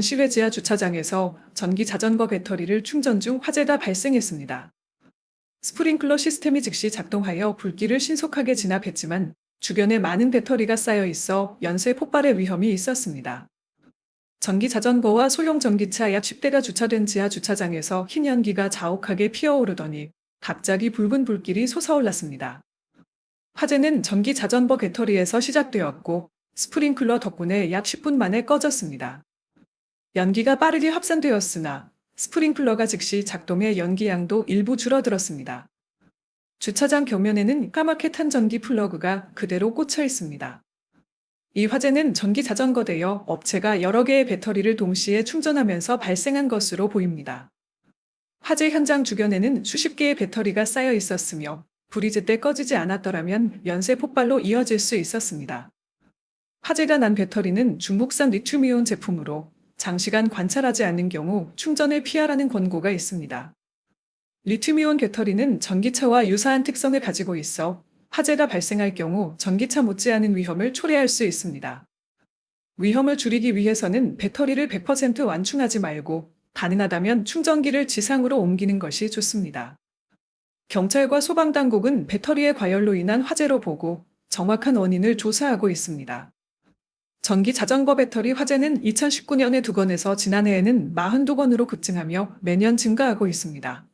시외 지하 주차장에서 전기 자전거 배터리를 충전 중 화재가 발생했습니다. 스프링클러 시스템이 즉시 작동하여 불길을 신속하게 진압했지만 주변에 많은 배터리가 쌓여 있어 연쇄 폭발의 위험이 있었습니다. 전기 자전거와 소형 전기차 약 10대가 주차된 지하 주차장에서 흰 연기가 자욱하게 피어오르더니 갑자기 붉은 불길이 솟아올랐습니다. 화재는 전기 자전거 배터리에서 시작되었고 스프링클러 덕분에 약 10분 만에 꺼졌습니다. 연기가 빠르게 확산되었으나 스프링클러가 즉시 작동해 연기양도 일부 줄어들었습니다. 주차장 벽면에는 까맣게 탄 전기 플러그가 그대로 꽂혀 있습니다. 이 화재는 전기 자전거 대여 업체가 여러 개의 배터리를 동시에 충전하면서 발생한 것으로 보입니다. 화재 현장 주변에는 수십 개의 배터리가 쌓여 있었으며 불이 제때 꺼지지 않았더라면 연쇄 폭발로 이어질 수 있었습니다. 화재가 난 배터리는 중국산 리튬이온 제품으로 장시간 관찰하지 않는 경우 충전을 피하라는 권고가 있습니다. 리튬이온 배터리는 전기차와 유사한 특성을 가지고 있어 화재가 발생할 경우 전기차 못지않은 위험을 초래할 수 있습니다. 위험을 줄이기 위해서는 배터리를 100% 완충하지 말고 가능하다면 충전기를 지상으로 옮기는 것이 좋습니다. 경찰과 소방당국은 배터리의 과열로 인한 화재로 보고 정확한 원인을 조사하고 있습니다. 전기 자전거 배터리 화재는 2019년에 2건에서 지난해에는 42건으로 급증하며 매년 증가하고 있습니다.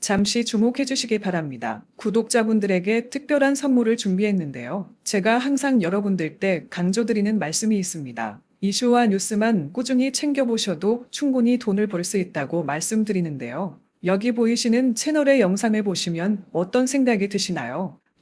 잠시 주목해 주시기 바랍니다. 구독자분들에게 특별한 선물을 준비했는데요. 제가 항상 여러분들께 강조드리는 말씀이 있습니다. 이슈와 뉴스만 꾸준히 챙겨보셔도 충분히 돈을 벌 수 있다고 말씀드리는데요. 여기 보이시는 채널의 영상을 보시면 어떤 생각이 드시나요?